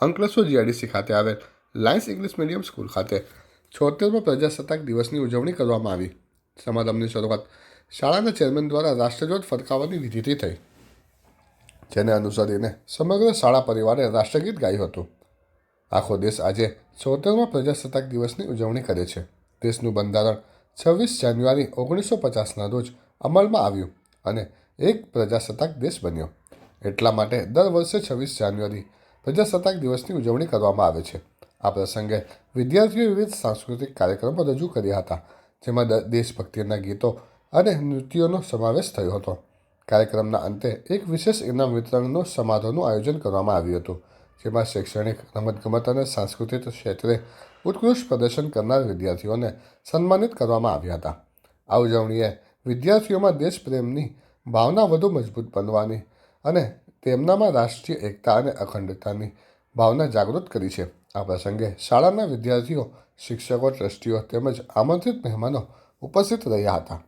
Ankleshwar GIDC ખાતે આવેલ Lions English medium school ખાતે છોતેરમો પ્રજાસત્તાક દિવસની ઉજવણી કરવામાં આવી. સમારંભની શરૂઆત શાળાના ચેરમેન દ્વારા રાષ્ટ્રધ્વજ ફરકાવવાની વિધિથી થઈ. જેને અનુસરીને સમગ્ર શાળા પરિવારે રાષ્ટ્રગીત ગાયું હતું. આખો દેશ આજે છોતેરમા પ્રજાસત્તાક દિવસની ઉજવણી કરે છે. દેશનું બંધારણ છવ્વીસ જાન્યુઆરી ઓગણીસો પચાસના રોજ અમલમાં આવ્યું અને એક પ્રજાસત્તાક દેશ બન્યો. એટલા માટે દર વર્ષે છવ્વીસ જાન્યુઆરી પ્રજાસત્તાક દિવસની ઉજવણી કરવામાં આવે છે. આ પ્રસંગે વિદ્યાર્થીઓએ વિવિધ સાંસ્કૃતિક કાર્યક્રમો રજૂ કર્યા હતા, જેમાં દેશભક્તિના ગીતો અને નૃત્યોનો સમાવેશ થયો હતો. કાર્યક્રમના અંતે એક વિશેષ ઇનામ વિતરણનો સમારોહનું આયોજન કરવામાં આવ્યું હતું, જેમાં શૈક્ષણિક રમતગમત અને સાંસ્કૃતિક ક્ષેત્રે ઉત્કૃષ્ટ પ્રદર્શન કરનાર વિદ્યાર્થીઓને સન્માનિત કરવામાં આવ્યા હતા. આ ઉજવણીએ વિદ્યાર્થીઓમાં દેશપ્રેમની ભાવના વધુ મજબૂત બનવાની અને તેમનામાં રાષ્ટ્રીય એકતા અને અખંડતાની ભાવના જાગૃત કરી છે. આ પ્રસંગે શાળાના વિદ્યાર્થીઓ, શિક્ષકો, ટ્રસ્ટીઓ તેમજ આમંત્રિત મહેમાનો ઉપસ્થિત રહ્યા હતા.